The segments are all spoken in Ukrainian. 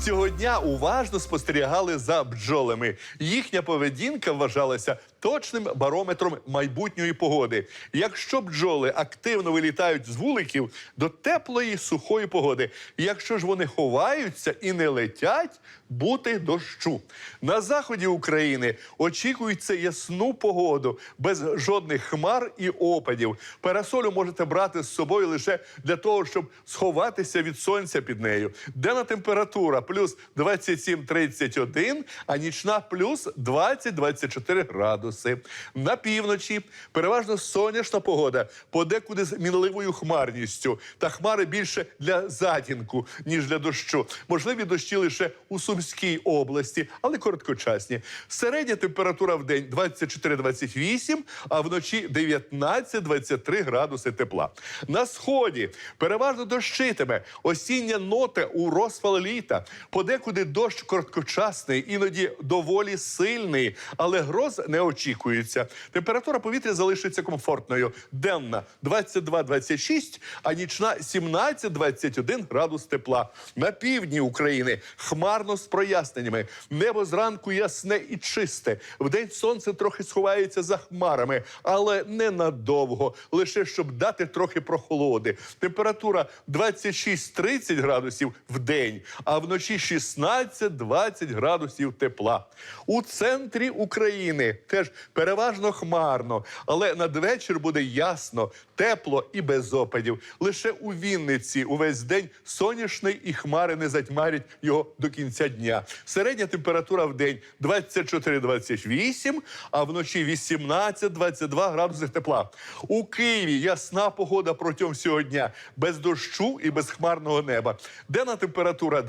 Цього дня уважно спостерігали за бджолами. Їхня поведінка вважалася точним барометром майбутньої погоди. Якщо бджоли активно вилітають з вуликів до теплої сухої погоди, якщо ж вони ховаються і не летять, бути дощу. На заході України очікується ясну погоду без жодних хмар і опадів. Парасолю можете брати з собою лише для того, щоб сховатися від сонця під нею. Денна температура плюс 27-31, а нічна плюс 20-24 градуси. На півночі переважно сонячна погода, подекуди з мінливою хмарністю. Та хмари більше для затінку, ніж для дощу. Можливі дощі лише у Сумській області, але короткочасні. Середня температура в день 24-28, а вночі 19-23 градуси тепла. На сході переважно дощитиме. Осіння нота у розпал літа. Подекуди дощ короткочасний, іноді доволі сильний, але гроз не очікується. Температура повітря залишиться комфортною. Денна 22-26, а нічна 17-21 градус тепла. На півдні України хмарно з проясненнями. Небо зранку ясне і чисте. Вдень сонце трохи сховається за хмарами, але ненадовго, лише щоб дати трохи прохолоди. Температура 26-30 градусів в день, а вночі 16-20 градусів тепла. У центрі України теж переважно хмарно, але надвечір буде ясно, тепло і без опадів. Лише у Вінниці увесь день сонячний і хмари не затьмарять його до кінця дня. Середня температура в день 24-28, а вночі 18-22 градуси тепла. У Києві ясна погода протягом всього дня, без дощу і без хмарного неба. Денна температура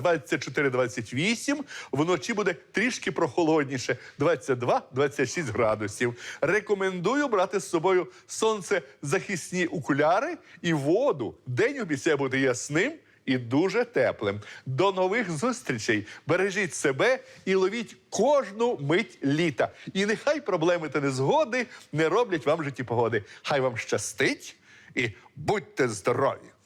24-28, вночі буде трішки прохолодніше 22-26 градусів. Рекомендую брати з собою сонцезахисні окуляри і воду. День обіцяє бути ясним. І дуже теплим. До нових зустрічей. Бережіть себе і ловіть кожну мить літа. І нехай проблеми та незгоди не роблять вам житті погоди. Хай вам щастить і будьте здорові!